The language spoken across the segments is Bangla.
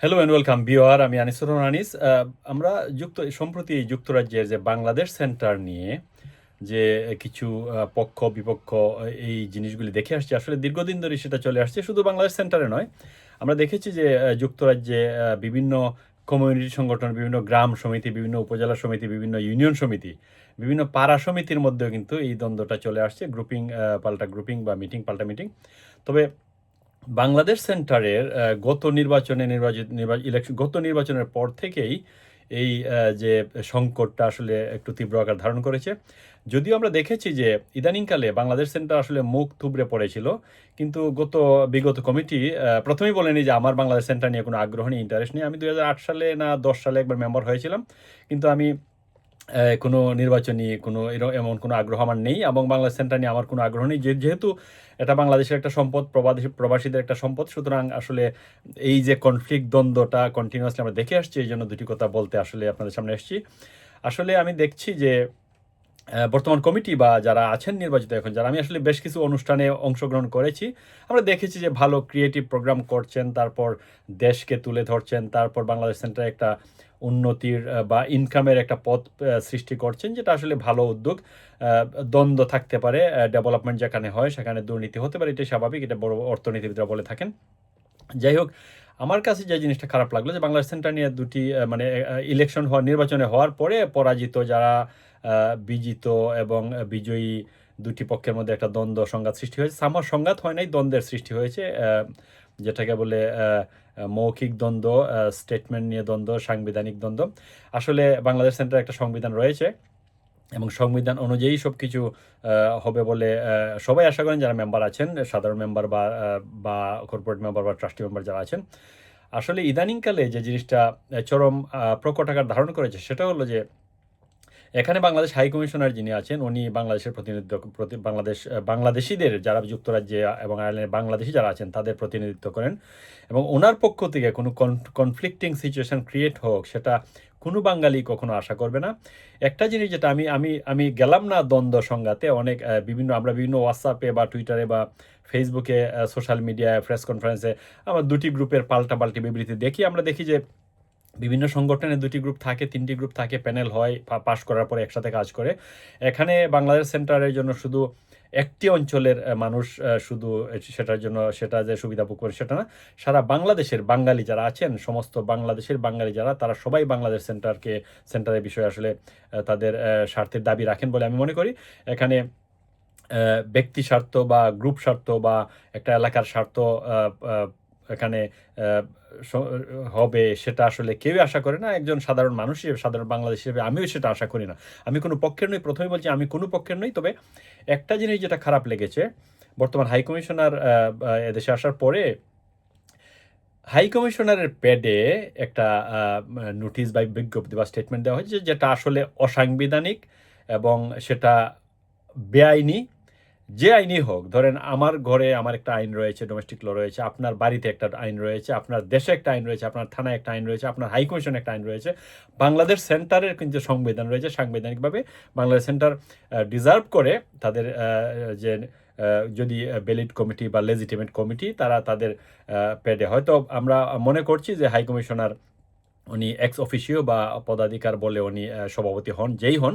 হ্যালো অ্যান্ড ওয়েলকাম বিওয়ার আমি আনিসুর আনিস। আমরা যুক্ত সম্প্রতি যুক্তরাজ্যের যে বাংলাদেশ সেন্টার নিয়ে যে কিছু পক্ষ, বিপক্ষ এই জিনিসগুলি দেখে আসছে। আসলে দীর্ঘদিন ধরে সেটা চলে আসছে, শুধু বাংলাদেশ সেন্টারে নয়। আমরা দেখেছি যে যুক্তরাজ্যে বিভিন্ন কমিউনিটি সংগঠন, বিভিন্ন গ্রাম সমিতি, বিভিন্ন উপজেলা সমিতি, বিভিন্ন ইউনিয়ন সমিতি, বিভিন্ন পাড়া সমিতির মধ্যেও কিন্তু এই দ্বন্দ্বটা চলে আসছে। গ্রুপিং পাল্টা গ্রুপিং বা মিটিং পাল্টা মিটিং তবে বাংলাদেশ সেন্টারের গত নির্বাচনে নির্বাচিত ইলেকশন গত নির্বাচনের পর থেকেই এই যে সংকটটা আসলে একটু তীব্র আকার ধারণ করেছে। যদিও আমরা দেখেছি যে ইদানিংকালে বাংলাদেশ সেন্টার আসলে মুখ থুবড়ে পড়েছিল, কিন্তু গত, বিগত কমিটি প্রথমেই বলেনি যে আমার বাংলাদেশ সেন্টার নিয়ে কোনো আগ্রহ নেই ইন্টারেস্ট নেই। আমি দু হাজার আট সালে না দশ সালে একবার মেম্বার হয়েছিলাম, কিন্তু আমি কোনো নির্বাচনী কোনো এর- এমন কোনো আগ্রহ আমার নেই এবং বাংলাদেশ সেন্টার নিয়ে আমার কোনো আগ্রহ নেই। যেহেতু এটা বাংলাদেশের একটা সম্পদ প্রবাসী প্রবাসীদের একটা সম্পদ, সুতরাং আসলে এই যে কনফ্লিক্ট দ্বন্দ্বটা কন্টিনিউয়াসলি আমরা দেখে আসছি, এই জন্য দুটি কথা বলতে আসলে আপনাদের সামনে এসেছি। আসলে আমি দেখছি যে বর্তমান কমিটি বা যারা আছেন নির্বাচিত এখন, যারা, আমি আসলে বেশ কিছু অনুষ্ঠানে অংশগ্রহণ করেছি। আমরা দেখেছি যে ভালো ক্রিয়েটিভ প্রোগ্রাম করছেন, তারপর দেশকে তুলে ধরছেন, তারপর বাংলাদেশ সেন্টার একটা উন্নতির বা ইনকামের একটা পথ সৃষ্টি করছেন, যেটা আসলে ভালো উদ্যোগ। দ্বন্দ্ব থাকতে পারে ডেভেলপমেন্ট যেখানে হয় সেখানে দুর্নীতি হতে পারে এটা স্বাভাবিক, এটা বড় অর্থনীতিবিদরা বলে থাকেন। যাই হোক, আমার কাছে যে জিনিসটা খারাপ লাগল, যে বাংলাদেশ সেন্টার নিয়ে দুটি মানে ইলেকশন হওয়ার নির্বাচনে হওয়ার পরে পরাজিত যারা বিজিত এবং বিজয়ী দুটি পক্ষের মধ্যে একটা দ্বন্দ্ব সংঘাত সৃষ্টি হয়েছে। সামার সংঘাত হয় নাই, দ্বন্দ্বের সৃষ্টি হয়েছে যেটাকে বলে মৌখিক দ্বন্দ্ব স্টেটমেন্ট নিয়ে দ্বন্দ্ব, সাংবিধানিক দ্বন্দ্ব। আসলে বাংলাদেশ সেন্টার একটা সংবিধান রয়েছে এবং সংবিধান অনুযায়ী সব কিছু হবে বলে সবাই আশা করেন যারা মেম্বার আছেন, সাধারণ মেম্বার বা বা কর্পোরেট মেম্বার বা ট্রাস্টি মেম্বার যারা আছেন। আসলে ইদানিংকালে যে জিনিসটা চরম প্রকট আকার ধারণ করেছে, সেটা হলো যে এখানে বাংলাদেশ হাই কমিশনার যিনি আছেন, উনি বাংলাদেশের প্রতিনিধিত্ব, প্রতি বাংলাদেশ বাংলাদেশিদের যারা যুক্তরাজ্যে এবং আয়ারল্যান্ডে বাংলাদেশি যারা আছেন, তাদের প্রতিনিধিত্ব করেন এবং ওনার পক্ষ থেকে কোনো কনফ্লিক্টিং সিচুয়েশন ক্রিয়েট হোক, সেটা কোনো বাঙালি কখনো আশা করবে না। একটা জিনিস যেটা আমি আমি আমি গেলাম না দ্বন্দ্ব সংঘাতে, অনেক বিভিন্ন, আমরা বিভিন্ন হোয়াটসঅ্যাপে বা টুইটারে বা ফেসবুকে সোশ্যাল মিডিয়ায় প্রেস কনফারেন্সে আমার দুটি গ্রুপের পাল্টা পাল্টি বিবৃতি দেখি। আমরা দেখি যে বিভিন্ন সংগঠনের দুটি গ্রুপ থাকে, তিনটি গ্রুপ থাকে প্যানেল হয় পাশ করার পরে একসাথে কাজ করে। এখানে বাংলাদেশ সেন্টারের জন্য শুধু একটি অঞ্চলের মানুষ শুধু সেটার জন্য, সেটা যে সুবিধা ভোগ করে সেটা না, সারা বাংলাদেশের বাঙালি যারা আছেন, সমস্ত বাংলাদেশের বাঙালি যারা, তারা সবাই বাংলাদেশ সেন্টারকে, সেন্টারের বিষয়ে আসলে তাদের স্বার্থের দাবি রাখেন বলে আমি মনে করি। এখানে ব্যক্তি স্বার্থ বা গ্রুপ স্বার্থ বা একটা এলাকার স্বার্থ এখানে হবে সেটা আসলে কেউই আশা করে না। একজন সাধারণ মানুষ হিসেবে সাধারণ বাংলাদেশ হিসেবে আমিও সেটা আশা করি না। আমি কোনো পক্ষের নই প্রথমে বলছি আমি কোনো পক্ষের নই তবে একটা জিনিস যেটা খারাপ লেগেছে বর্তমান হাই কমিশনার আহ, আহ, এদেশে আসার পরে হাই কমিশনারের প্যাডে একটা নোটিশ বা বিজ্ঞপ্তি বা স্টেটমেন্ট দেওয়া হয়েছে যেটা আসলে অসাংবিধানিক এবং সেটা বেআইনি। যে আইনই হোক, ধরেন আমার ঘরে আমার একটা আইন রয়েছে ডোমেস্টিক ল রয়েছে, আপনার বাড়িতে একটা আইন রয়েছে, আপনার দেশে একটা আইন রয়েছে, আপনার থানায় একটা আইন রয়েছে, আপনার হাই কমিশনে একটা আইন রয়েছে, বাংলাদেশ সেন্টারের কিন্তু সংবিধান রয়েছে, সাংবিধানিকভাবে বাংলাদেশ সেন্টার ডিজার্ভ করে তাদের যে যদি বেলিড কমিটি বা লেজিটিমেট কমিটি তারা তাদের পেডে হয়তো আমরা মনে করছি যে হাইকমিশনার উনি এক্স অফিসিও বা পদাধিকার বলে উনি সভাপতি হন, যেই হন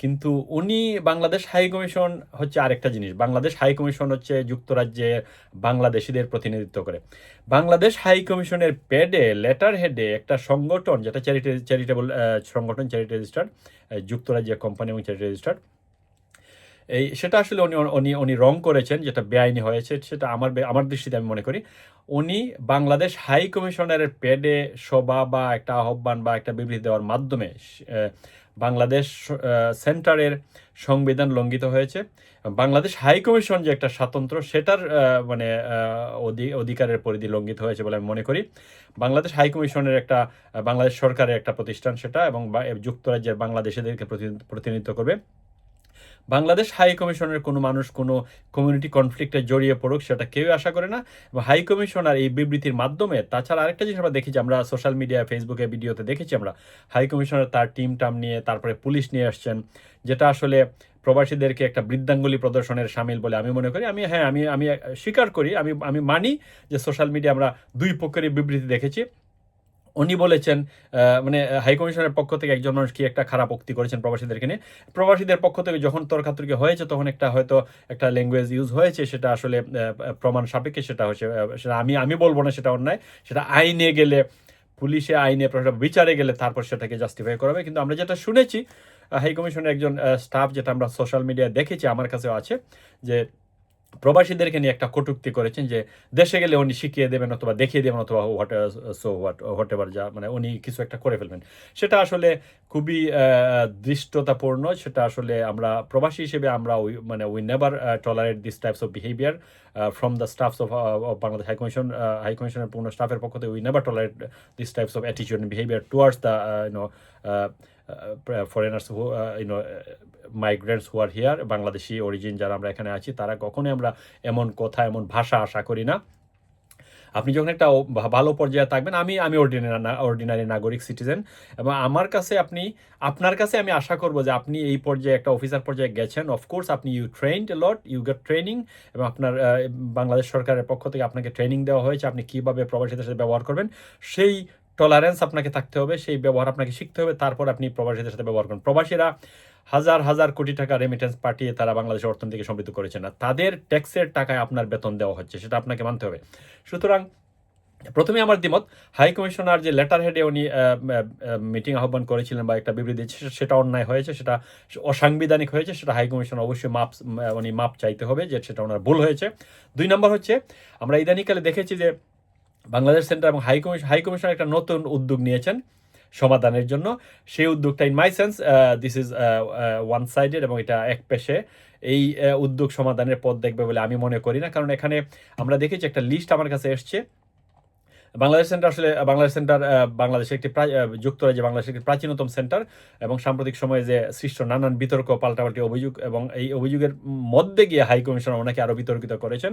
কিন্তু উনি বাংলাদেশ হাই কমিশন হচ্ছে আরেকটা জিনিস। বাংলাদেশ হাই কমিশন হচ্ছে যুক্তরাজ্যে বাংলাদেশিদের প্রতিনিধিত্ব করে। বাংলাদেশ হাই কমিশনের পেডে লেটার হেডে একটা সংগঠন, যেটা চ্যারিটি চ্যারিটেবল সংগঠন চ্যারিটি রেজিস্টার্ড যুক্তরাজ্যের কোম্পানি এবং চ্যারিটি রেজিস্টার্ড এই সেটা আসলে উনি উনি উনি রং করেছেন, যেটা বেআইনি হয়েছে, সেটা আমার আমার দৃষ্টিতে আমি মনে করি। উনি বাংলাদেশ হাই কমিশনারের পেডে সভা বা একটা আহ্বান বা একটা বিবৃতি দেওয়ার মাধ্যমে বাংলাদেশ সেন্টারের সংবিধান লঙ্ঘিত হয়েছে। বাংলাদেশ হাই কমিশন যে একটা স্বাতন্ত্র সেটার মানে অধি- অধিকারের পরিধি লঙ্ঘিত হয়েছে বলে আমি মনে করি। বাংলাদেশ হাই কমিশনের একটা বাংলাদেশ সরকারের একটা প্রতিষ্ঠান সেটা এবং যুক্তরাজ্যের বাংলাদেশিদেরকে প্রতিনিধি- প্রতিনিধিত্ব করবে। বাংলাদেশ হাই কমিশনের কোনো মানুষ কোনো কমিউনিটি কনফ্লিক্টে জড়িয়ে পড়ুক, সেটা কেউই আশা করে না। এবং হাই কমিশনার এই বিবৃতির মাধ্যমে, তাছাড়া আরেকটা জিনিস আমরা দেখেছি, আমরা সোশ্যাল মিডিয়া ফেসবুকে ভিডিওতে দেখেছি আমরা, হাই কমিশনার তার টিম টাম নিয়ে তারপরে পুলিশ নিয়ে আসছেন, যেটা আসলে প্রবাসীদেরকে একটা বৃদ্ধাঙ্গুলি প্রদর্শনের সামিল বলে আমি মনে করি। আমি হ্যাঁ আমি আমি স্বীকার করি, আমি আমি মানি যে সোশ্যাল মিডিয়া আমরা দুই পক্ষেরই বিবৃতি দেখেছি। উনি বলেছেন মানে হাইকমিশনের পক্ষ থেকে একজন মানুষ কি একটা খারাপ উক্তি করেছেন প্রবাসীদেরকে নিয়ে? প্রবাসীদের পক্ষ থেকে যখন তর্কাতর্কি হয়েছে, তখন একটা হয়তো একটা ল্যাঙ্গুয়েজ ইউজ হয়েছে, সেটা আসলে প্রমাণ সাপেক্ষে সেটা হচ্ছে সেটা আমি আমি বলব না সেটা অন্যায়, সেটা আইনে গেলে, পুলিশে আইনে বিচারে গেলে তারপর সেটাকে জাস্টিফাই করা হবে কিন্তু আমরা যেটা শুনেছি হাইকমিশনের একজন স্টাফ যেটা আমরা সোশ্যাল মিডিয়ায় দেখেছি, আমার কাছেও আছে, যে প্রবাসীদেরকে নিয়ে একটা কটুক্তি করেছেন যে দেশে গেলে উনি শিখিয়ে দেবেন অথবা দেখিয়ে দেবেন অথবা what so what whatever যা মানে উনি কিছু একটা করে ফেলবেন। সেটা আসলে খুবই দৃষ্টতাপূর্ণ। সেটা আসলে আমরা প্রবাসী হিসেবে আমরা we- মানে we never tolerate this types of behaviour from the staffs of Bangladesh high commission high কমিশনের পূর্ণ স্টাফের পক্ষ থেকে we never tolerate this types of অ্যাটিচিউড behaviour towards the you know foreigners who you know migrants who are here Bangladeshi origin যারা আমরা এখানে আছি, তারা কখনোই আমরা এমন কথা, এমন ভাষা আশা করি না। আপনি যখন একটা ভালো পর্যায়ে থাকবেন, আমি আমি অর্ডিনারি অর্ডিনারি নাগরিক সিটিজেন এবং আমার কাছে আপনি, আপনার কাছে আমি আশা করব যে আপনি এই পর্যায়ে, একটা অফিসার পর্যায়ে গেছেন। অফকোর্স আপনি you trained lot you get training এবং আপনার বাংলাদেশ সরকারের পক্ষ থেকে আপনাকে ট্রেনিং দেওয়া হয়েছে, আপনি কীভাবে প্রবাসীদের সাথে ব্যবহার করবেন, সেই টলারেন্স আপনাকে থাকতে হবে, সেই ব্যবহার আপনাকে শিখতে হবে, তারপর আপনি প্রবাসীদের সাথে ব্যবহার করুন। প্রবাসীরা হাজার হাজার কোটি টাকা রেমিটেন্স পাঠিয়ে তারা বাংলাদেশের অর্থনীতিকে সমৃদ্ধ করেছে না তাদের ট্যাক্সের টাকায় আপনার বেতন দেওয়া হচ্ছে, সেটা আপনাকে মানতে হবে। সুতরাং প্রথমে আমার দ্বিমত হাই কমিশনার যে লেটার হেডে উনি মিটিং আহ্বান করেছিলেন বা একটা বিবৃতি সেটা অন্যায় হয়েছে, সেটা অসাংবিধানিক হয়েছে, সেটা হাই কমিশন অবশ্যই মাপ উনি মাপ চাইতে হবে যে সেটা ওনার ভুল হয়েছে। দুই নম্বর হচ্ছে, আমরা ইদানিকালে দেখেছি যে বাংলাদেশ সেন্টার এবং হাই কমিশন হাই কমিশন একটা নতুন উদ্যোগ নিয়েছেন সমাধানের জন্য। সেই উদ্যোগটা in my sense this is one sided এবং এটা এক পেশে। এই উদ্যোগ সমাধানের পথ দেখবে বলে আমি মনে করি না। কারণ এখানে আমরা দেখেছি একটা লিস্ট আমার কাছে এসছে। বাংলাদেশ সেন্টার আসলে বাংলাদেশ সেন্টার বাংলাদেশে একটি যুক্তরাজ্যে বাংলাদেশের একটি প্রাচীনতম সেন্টার এবং সাম্প্রতিক সময়ে যে সৃষ্ট নানান বিতর্ক, পাল্টাপাল্টি অভিযোগ এবং এই অভিযোগের মধ্যে গিয়ে হাই কমিশনার ওনাকে আরও বিতর্কিত করেছেন।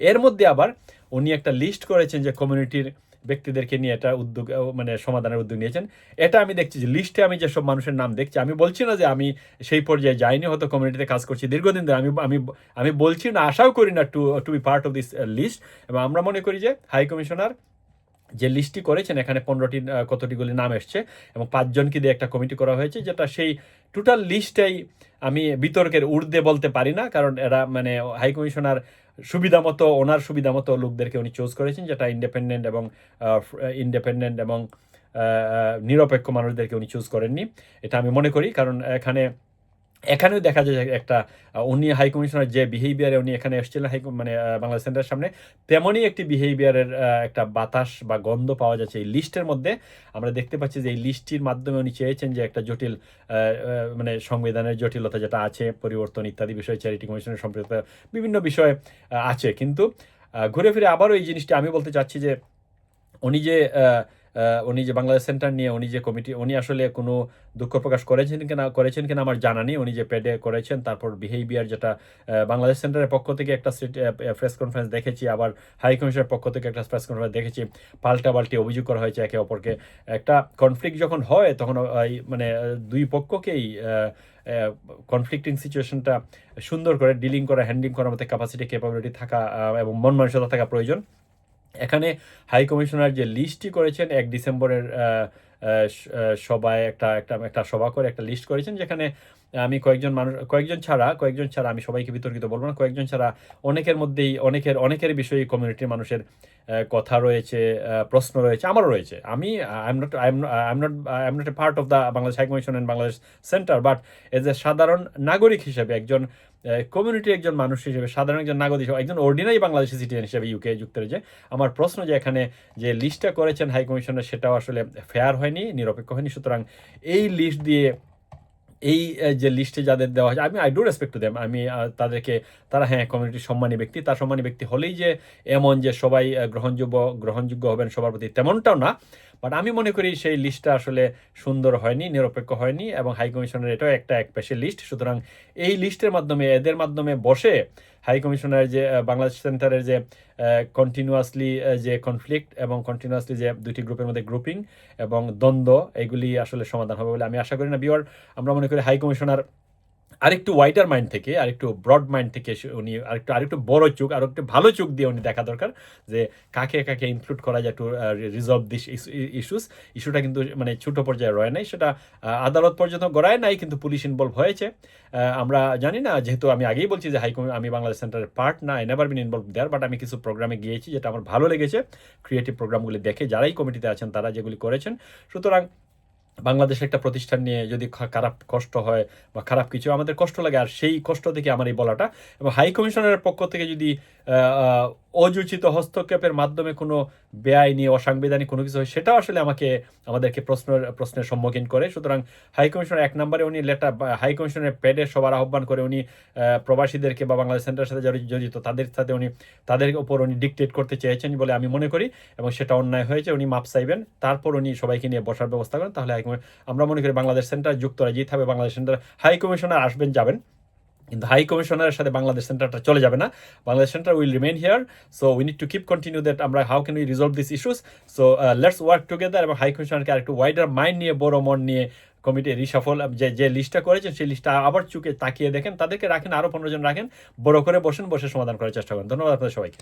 এর মধ্যে আবার উনি একটা লিস্ট করেছেন যে কমিউনিটির ব্যক্তিদেরকে নিয়ে এটা উদ্যোগ মানে সমাধানের উদ্যোগ নিয়েছেন। এটা আমি দেখছি যে লিস্টে আমি যেসব মানুষের নাম দেখছি, আমি বলছি না যে আমি সেই পর্যায়ে যাইনি, হয়তো কমিউনিটিতে কাজ করছি দীর্ঘদিন ধরে। আমি আমি আমি বলছি না, আশাও করি না to to be part of this list এবং আমরা মনে করি যে হাই কমিশনার যে লিস্টটি করেছেন, এখানে পনেরোটি কতটিগুলি নাম এসছে এবং পাঁচজনকে দিয়ে একটা কমিটি করা হয়েছে, যেটা সেই টোটাল লিস্টটাই আমি বিতর্কের ঊর্ধ্বে বলতে পারি না, কারণ এরা মানে হাই কমিশনার সুবিধা মতো, ওনার সুবিধা মতো লোকদেরকে উনি চুজ করেছেন, যেটা ইন্ডিপেন্ডেন্ট এবং ইন্ডিপেন্ডেন্ট এবং নিরপেক্ষ মানুষদেরকে উনি চুজ করেননি। এটা আমি মনে করি, কারণ এখানে এখানেও দেখা যায় একটা উনি হাই কমিশনার যে বিহেভিয়ারে উনি এখানে এসেছিলেন হাই মানে বাংলাদেশ সেন্টারের সামনে, তেমনই একটি বিহেভিয়ারের একটা বাতাস বা গন্ধ পাওয়া যাচ্ছে এই লিস্টের মধ্যে। আমরা দেখতে পাচ্ছি যে এই লিস্টটির মাধ্যমে উনি চেয়েছেন যে একটা জটিল মানে সংবিধানের জটিলতা যেটা আছে, পরিবর্তন ইত্যাদি বিষয়ে চ্যারিটি কমিশনের সম্পর্কিত বিভিন্ন বিষয় আছে। কিন্তু ঘুরে ফিরে আবারও এই জিনিসটি আমি বলতে চাচ্ছি যে উনি যে উনি যে বাংলাদেশ সেন্টার নিয়ে উনি যে কমিটি উনি আসলে কোনো দুঃখ প্রকাশ করেছেন কিনা করেছেন কিনা আমার জানা নেই। উনি যে পেডে করেছেন, তারপর বিহেভিয়ার যেটা বাংলাদেশ সেন্টারের পক্ষ থেকে একটা প্রেস কনফারেন্স দেখেছি, আবার হাই কমিশনের পক্ষ থেকে একটা প্রেস কনফারেন্স দেখেছি পাল্টা পাল্টি অভিযোগ করা হয়েছে একে অপরকে। একটা কনফ্লিক্ট যখন হয়, তখন মানে দুই পক্ষকেই কনফ্লিক্টিং সিচুয়েশনটা সুন্দর করে ডিলিং করা হ্যান্ডলিং করার মতো ক্যাপাসিটি ক্যাপাবিলিটি থাকা এবং মন মানসিকতা থাকা প্রয়োজন। এখানে হাই কমিশনার যে লিস্টটি করেছেন এক ডিসেম্বরের আহ, আহ, স- আহ, সভায় একটা একটা একটা সভা করে একটা লিস্ট করেছেন যেখানে আমি কয়েকজন মানুষ কয়েকজন ছাড়া কয়েকজন ছাড়া আমি সবাইকে বিতর্কিত বলব না কয়েকজন ছাড়া অনেকের মধ্যেই অনেকের অনেকের বিষয়ে কমিউনিটির মানুষের কথা রয়েছে প্রশ্ন রয়েছে আমারও রয়েছে। আমি I am not I am I am not I am not a part of the Bangladesh high commission and Bangladesh centre but as a সাধারণ নাগরিক হিসেবে একজন কমিউনিটির একজন মানুষ হিসেবে, সাধারণ একজন নাগরিক হিসেবে, একজন অর্ডিনারি বাংলাদেশি সিটিজেন হিসেবে ইউকে যুক্তরাজ্যে আমার প্রশ্ন যে এখানে যে লিস্টটা করেছেন হাই কমিশনের সেটাও আসলে ফেয়ার হয়নি, নিরপেক্ষ হয়নি। সুতরাং এই লিস্ট দিয়ে এই যে লিস্টে যাদের দেওয়া হয় আমি I do respect to them আমি তাদেরকে, তারা হ্যাঁ কমিউনিটির সম্মানী ব্যক্তি। তার সম্মানী ব্যক্তি হলেই যে এমন যে সবাই গ্রহণযোগ্য গ্রহণযোগ্য হবেন সবার প্রতি তেমনটাও না। বাট আমি মনে করি সেই লিস্টটা আসলে সুন্দর হয়নি, নিরপেক্ষ হয়নি এবং হাই কমিশনের এটাও একটা এক পেশে লিস্ট সুতরাং এই লিস্টের মাধ্যমে, এদের মাধ্যমে বসে হাই কমিশনের যে বাংলাদেশ সেন্টারের যে কন্টিনিউয়াসলি যে কনফ্লিক্ট এবং কন্টিনিউয়াসলি যে দুটি গ্রুপের মধ্যে গ্রুপিং এবং দ্বন্দ্ব, এগুলি আসলে সমাধান হবে বলে আমি আশা করি না। বিওর আমরা মনে করি হাই কমিশনার আরেকটু ওয়াইডার মাইন্ড থেকে, আরেকটু ব্রড মাইন্ড থেকে উনি আরেকটু আরেকটু বড় চোখ, আর একটু ভালো চোখ দিয়ে উনি দেখা দরকার যে কাকে কাকে ইনক্লুড করা যায় টু রিজলভ দিস ইস্যুস ইস্যুটা কিন্তু মানে ছোট পর্যায়ে রয়ে নাই, সেটা আদালত পর্যন্ত গড়ায় নাই, কিন্তু পুলিশ ইনভলভ হয়েছে। আমরা জানি না, যেহেতু আমি আগেই বলছি যে হাইকমি আমি বাংলাদেশ সেন্টারের পার্ট না I never been involve there but আমি কিছু প্রোগ্রামে গিয়েছি, যেটা আমার ভালো লেগেছে। ক্রিয়েটিভ প্রোগ্রামগুলি দেখে যারাই কমিটিতে আছেন, তারা যেগুলি করেছেন। সুতরাং বাংলাদেশের একটা প্রতিষ্ঠান নিয়ে যদি খারাপ কষ্ট হয় বা খারাপ কিছু, আমাদের কষ্ট লাগে, আর সেই কষ্ট থেকে আমার এই বলাটা। এবং হাই কমিশনারের পক্ষ থেকে যদি অযুচিত হস্তক্ষেপের মাধ্যমে কোনো বেআইনি অসাংবিধানিক কোনো কিছু হয়, সেটাও আসলে আমাকে, আমাদেরকে প্রশ্নের প্রশ্নের সম্মুখীন করে। সুতরাং হাই কমিশনার এক নম্বরে উনি লেটার হাইকমিশনের প্যাডে সবার আহ্বান করে উনি প্রবাসীদেরকে বা বাংলাদেশ সেন্টারের সাথে জড়িত তাদের সাথে উনি, তাদের উপর উনি ডিকটেট করতে চেয়েছেন বলে আমি মনে করি, এবং সেটা অন্যায় হয়েছে, উনি মাপ চাইবেন। তারপর উনি সবাইকে নিয়ে বসার ব্যবস্থা করেন, তাহলে আমরা মনে করি বাংলাদেশ সেন্টার যুক্তরাজ্য যেতে হবে বাংলাদেশ সেন্টার হাইকমিশনার আসবেন, যাবেন কিন্তু হাই কমিশনারের সাথে বাংলাদেশ সেন্টারটা চলে যাবে না। Bangladesh centre will remain here so we need to keep continue that আমরা how can we resolve this issues so let's work together এবং হাই কমিশনারকে আরেকটু ওয়াইডার মাইন্ড নিয়ে, বড় মন নিয়ে কমিটি রিসাফল যে যে লিস্টটা করেছেন সেই লিস্টটা আবার চুকে তাকিয়ে দেখেন। তাদেরকে রাখেন আরও পনেরো জন রাখেন, বড় করে বসেন, বসে সমাধান করার চেষ্টা করেন। ধন্যবাদ আপনাদের সবাইকে।